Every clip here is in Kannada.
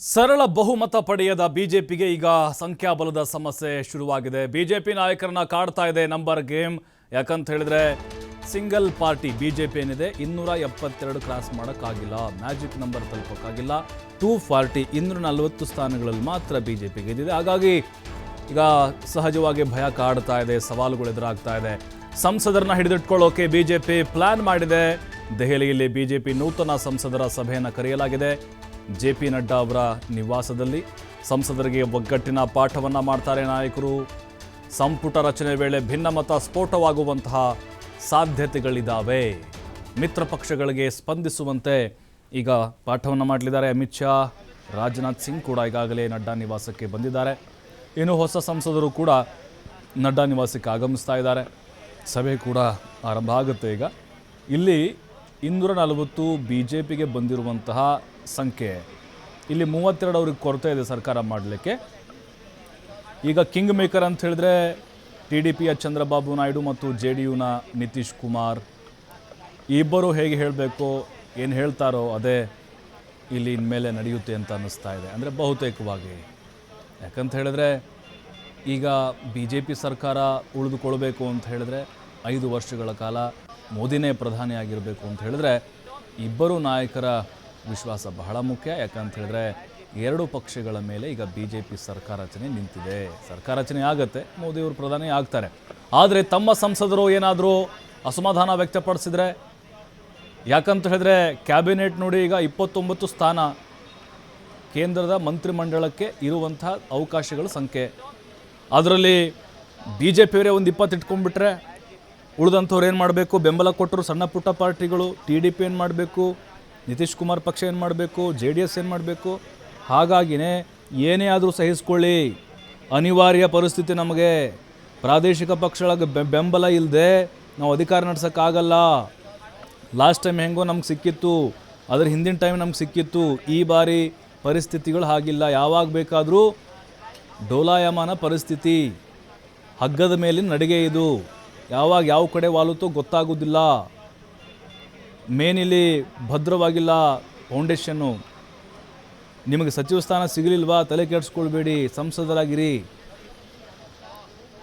ಸರಳ ಬಹುಮತ ಪಡೆಯದ ಬಿಜೆಪಿಗೆ ಈಗ ಸಂಖ್ಯಾಬಲದ ಸಮಸ್ಯೆ ಶುರುವಾಗಿದೆ. ಬಿಜೆಪಿ ನಾಯಕರನ್ನ ಕಾಡ್ತಾ ಇದೆ ನಂಬರ್ ಗೇಮ್. ಯಾಕಂತ ಹೇಳಿದ್ರೆ ಸಿಂಗಲ್ ಪಾರ್ಟಿ ಬಿಜೆಪಿ ಏನಿದೆ? ಇನ್ನೂರ ಎಪ್ಪತ್ತೆರಡು ಕ್ರಾಸ್ ಮಾಡೋಕ್ಕಾಗಿಲ್ಲ. ಮ್ಯಾಜಿಕ್ ನಂಬರ್ ತಲುಪೋಕ್ಕಾಗಿಲ್ಲ. ಟೂ ಫಾರ್ಟಿ ಇನ್ನೂರ ನಲವತ್ತು ಸ್ಥಾನಗಳಲ್ಲಿ ಮಾತ್ರ ಬಿಜೆಪಿ ಗೆದ್ದಿದೆ. ಹಾಗಾಗಿ ಈಗ ಸಹಜವಾಗಿ ಭಯ ಕಾಡ್ತಾ ಇದೆ, ಸವಾಲುಗಳು ಎದುರಾಗ್ತಾ ಇದೆ. ಸಂಸದರನ್ನ ಹಿಡಿದಿಟ್ಕೊಳ್ಳೋಕೆ ಬಿಜೆಪಿ ಪ್ಲಾನ್ ಮಾಡಿದೆ. ದೆಹಲಿಯಲ್ಲಿ ಬಿಜೆಪಿ ನೂತನ ಸಂಸದರ ಸಭೆಯನ್ನು ಕರೆಯಲಾಗಿದೆ. ಜೆ ಪಿ ನಡ್ಡಾ ಅವರ ನಿವಾಸದಲ್ಲಿ ಸಂಸದರಿಗೆ ಒಗ್ಗಟ್ಟಿನ ಪಾಠವನ್ನು ಮಾಡ್ತಾರೆ ನಾಯಕರು. ಸಂಪುಟ ರಚನೆ ವೇಳೆ ಭಿನ್ನಮತ ಸ್ಫೋಟವಾಗುವಂತಹ ಸಾಧ್ಯತೆಗಳಿದ್ದಾವೆ ಮಿತ್ರ ಪಕ್ಷಗಳಿಗೆ ಸ್ಪಂದಿಸುವಂತೆ ಈಗ ಪಾಠವನ್ನು ಮಾಡಲಿದ್ದಾರೆ ಅಮಿತ್ ಶಾ. ರಾಜನಾಥ್ ಸಿಂಗ್ ಕೂಡ ಈಗಾಗಲೇ ನಡ್ಡಾ ನಿವಾಸಕ್ಕೆ ಬಂದಿದ್ದಾರೆ. ಇನ್ನು ಹೊಸ ಸಂಸದರು ಕೂಡ ನಡ್ಡಾ ನಿವಾಸಕ್ಕೆ ಆಗಮಿಸ್ತಾ ಇದ್ದಾರೆ. ಸಭೆ ಕೂಡ ಆರಂಭ ಆಗುತ್ತೆ ಈಗ. ಇಲ್ಲಿ ಇನ್ನೂರ ನಲವತ್ತು ಬಿ ಜೆ ಪಿಗೆ ಬಂದಿರುವಂತಹ ಸಂಖ್ಯೆ. ಇಲ್ಲಿ ಮೂವತ್ತೆರಡು ಅವ್ರಿಗೆ ಕೊರತೆ ಇದೆ ಸರ್ಕಾರ ಮಾಡಲಿಕ್ಕೆ. ಈಗ ಕಿಂಗ್ ಮೇಕರ್ ಅಂತ ಹೇಳಿದ್ರೆ ಟಿ ಡಿ ಪಿಯ ಚಂದ್ರಬಾಬು ನಾಯ್ಡು ಮತ್ತು ಜೆ ಡಿ ಯುನ ನಿತೀಶ್ ಕುಮಾರ್. ಇಬ್ಬರು ಹೇಗೆ ಹೇಳಬೇಕು, ಏನು ಹೇಳ್ತಾರೋ ಅದೇ ಇಲ್ಲಿ ಇನ್ಮೇಲೆ ನಡೆಯುತ್ತೆ ಅಂತ ಅನ್ನಿಸ್ತಾ ಇದೆ. ಅಂದರೆ ಬಹುತೇಕವಾಗಿ. ಯಾಕಂತ ಹೇಳಿದ್ರೆ ಈಗ ಬಿ ಜೆ ಪಿ ಸರ್ಕಾರ ಉಳಿದುಕೊಳ್ಬೇಕು ಅಂತ ಹೇಳಿದ್ರೆ ಐದು ವರ್ಷಗಳ ಕಾಲ ಮೋದಿನೇ ಪ್ರಧಾನಿ ಆಗಿರಬೇಕು ಅಂತ ಹೇಳಿದ್ರೆ ಇಬ್ಬರು ನಾಯಕರ ವಿಶ್ವಾಸ ಬಹಳ ಮುಖ್ಯ. ಯಾಕಂತ ಹೇಳಿದ್ರೆ ಎರಡು ಪಕ್ಷಗಳ ಮೇಲೆ ಈಗ ಬಿ ಜೆ ಪಿ ಸರ್ಕಾರ ರಚನೆ ನಿಂತಿದೆ. ಸರ್ಕಾರ ರಚನೆ ಆಗುತ್ತೆ ಮೋದಿಯವರು ಪ್ರಧಾನಿ ಆಗ್ತಾರೆ. ಆದರೆ ತಮ್ಮ ಸಂಸದರು ಏನಾದರೂ ಅಸಮಾಧಾನ ವ್ಯಕ್ತಪಡಿಸಿದ್ರೆ? ಯಾಕಂತ ಹೇಳಿದ್ರೆ ಕ್ಯಾಬಿನೆಟ್ ನೋಡಿ ಈಗ ಇಪ್ಪತ್ತೊಂಬತ್ತು ಸ್ಥಾನ ಕೇಂದ್ರದ ಮಂತ್ರಿಮಂಡಲಕ್ಕೆ ಇರುವಂತಹ ಅವಕಾಶಗಳ ಸಂಖ್ಯೆ. ಅದರಲ್ಲಿ ಬಿ ಜೆ ಪಿಯವರೇ ಒಂದು ಇಪ್ಪತ್ತು ಇಟ್ಕೊಂಡ್ಬಿಟ್ರೆ ಉಳಿದಂಥವ್ರು ಏನು ಮಾಡಬೇಕು? ಬೆಂಬಲ ಕೊಟ್ಟರು ಸಣ್ಣ ಪುಟ್ಟ ಪಾರ್ಟಿಗಳು, ಟಿ ಡಿ ಪಿ ಏನು ಮಾಡಬೇಕು? ನಿತೀಶ್ ಕುಮಾರ್ ಪಕ್ಷ ಏನು ಮಾಡಬೇಕು? ಜೆ ಡಿ ಎಸ್ ಏನು ಮಾಡಬೇಕು? ಹಾಗಾಗಿನೇ ಏನೇ ಆದರೂ ಸಹಿಸ್ಕೊಳ್ಳಿ. ಅನಿವಾರ್ಯ ಪರಿಸ್ಥಿತಿ ನಮಗೆ. ಪ್ರಾದೇಶಿಕ ಪಕ್ಷಗಳ ಬೆಂಬಲ ಇಲ್ಲದೆ ನಾವು ಅಧಿಕಾರ ನಡೆಸೋಕ್ಕಾಗಲ್ಲ. ಲಾಸ್ಟ್ ಟೈಮ್ ಹೆಂಗೋ ನಮ್ಗೆ ಸಿಕ್ಕಿತ್ತು. ಅದರ ಹಿಂದಿನ ಟೈಮ್ ನಮ್ಗೆ ಸಿಕ್ಕಿತ್ತು. ಈ ಬಾರಿ ಪರಿಸ್ಥಿತಿಗಳು ಹಾಗಿಲ್ಲ. ಯಾವಾಗ ಬೇಕಾದರೂ ಡೋಲಾಯಮಾನ ಪರಿಸ್ಥಿತಿ. ಹಗ್ಗದ ಮೇಲಿನ ನಡಿಗೆ ಇದು. ಯಾವಾಗ ಯಾವ ಕಡೆ ವಾಲುತ್ತೋ ಗೊತ್ತಾಗೋದಿಲ್ಲ. ಮೇನ್ ಇಲ್ಲಿ ಭದ್ರವಾಗಿಲ್ಲ ಫೌಂಡೇಶನ್ನು ನಿಮಗೆ ಸಚಿವ ಸ್ಥಾನ ಸಿಗಲಿಲ್ವಾ? ತಲೆ ಕೆಡಿಸ್ಕೊಳ್ಬೇಡಿ, ಸಂಸದರಾಗಿರಿ.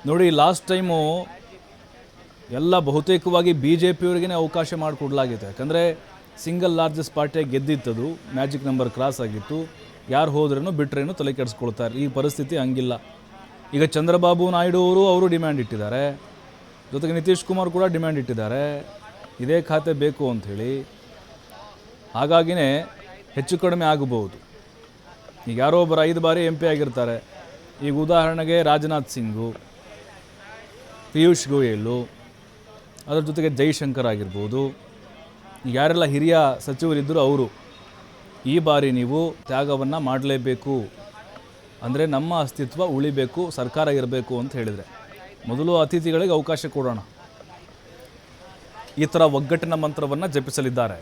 ನೋಡಿ, ಲಾಸ್ಟ್ ಟೈಮು ಎಲ್ಲ ಬಹುತೇಕವಾಗಿ ಬಿ ಜೆ ಪಿಯವರಿಗೇ ಅವಕಾಶ ಮಾಡಿಕೊಡ್ಲಾಗಿತ್ತು. ಯಾಕಂದರೆ ಸಿಂಗಲ್ ಲಾರ್ಜೆಸ್ಟ್ ಪಾರ್ಟಿಯಾಗಿ ಗೆದ್ದಿತ್ತದು, ಮ್ಯಾಜಿಕ್ ನಂಬರ್ ಕ್ರಾಸ್ ಆಗಿತ್ತು. ಯಾರು ಹೋದ್ರೇನು ಬಿಟ್ರೇನು ತಲೆ ಕೆಡಿಸ್ಕೊಳ್ತಾರೆ ಈ ಪರಿಸ್ಥಿತಿ ಹಂಗಿಲ್ಲ. ಈಗ ಚಂದ್ರಬಾಬು ನಾಯ್ಡು ಅವರು ಅವರು ಡಿಮ್ಯಾಂಡ್ ಇಟ್ಟಿದ್ದಾರೆ. ಜೊತೆಗೆ ನಿತೀಶ್ ಕುಮಾರ್ ಕೂಡ ಡಿಮ್ಯಾಂಡ್ ಇಟ್ಟಿದ್ದಾರೆ. ಇದೇ ಖಾತೆ ಬೇಕು ಅಂಥೇಳಿ ಹಾಗಾಗಿನೇ ಹೆಚ್ಚು ಕಡಿಮೆ ಆಗಬಹುದು. ಈಗ ಯಾರೋ ಒಬ್ಬರು ಐದು ಬಾರಿ ಎಂ ಪಿ ಆಗಿರ್ತಾರೆ. ಈಗ ಉದಾಹರಣೆಗೆ ರಾಜನಾಥ್ ಸಿಂಗು, ಪಿಯೂಷ್ ಗೋಯಲು ಅದರ ಜೊತೆಗೆ ಜೈಶಂಕರ್ ಆಗಿರ್ಬೋದು. ಯಾರೆಲ್ಲ ಹಿರಿಯ ಸಚಿವರಿದ್ದರು ಅವರು, ಈ ಬಾರಿ ನೀವು ತ್ಯಾಗವನ್ನು ಮಾಡಲೇಬೇಕು. ಅಂದರೆ ನಮ್ಮ ಅಸ್ತಿತ್ವ ಉಳಿಬೇಕು, ಸರ್ಕಾರ ಇರಬೇಕು ಅಂತ ಹೇಳಿದರೆ. ಮೊದಲು ಅತಿಥಿಗಳಿಗೆ ಅವಕಾಶ ಕೊಡೋಣ. ಈ ಥರ ಒಗ್ಗಟ್ಟಿನ ಮಂತ್ರವನ್ನು ಜಪಿಸಲಿದ್ದಾರೆ.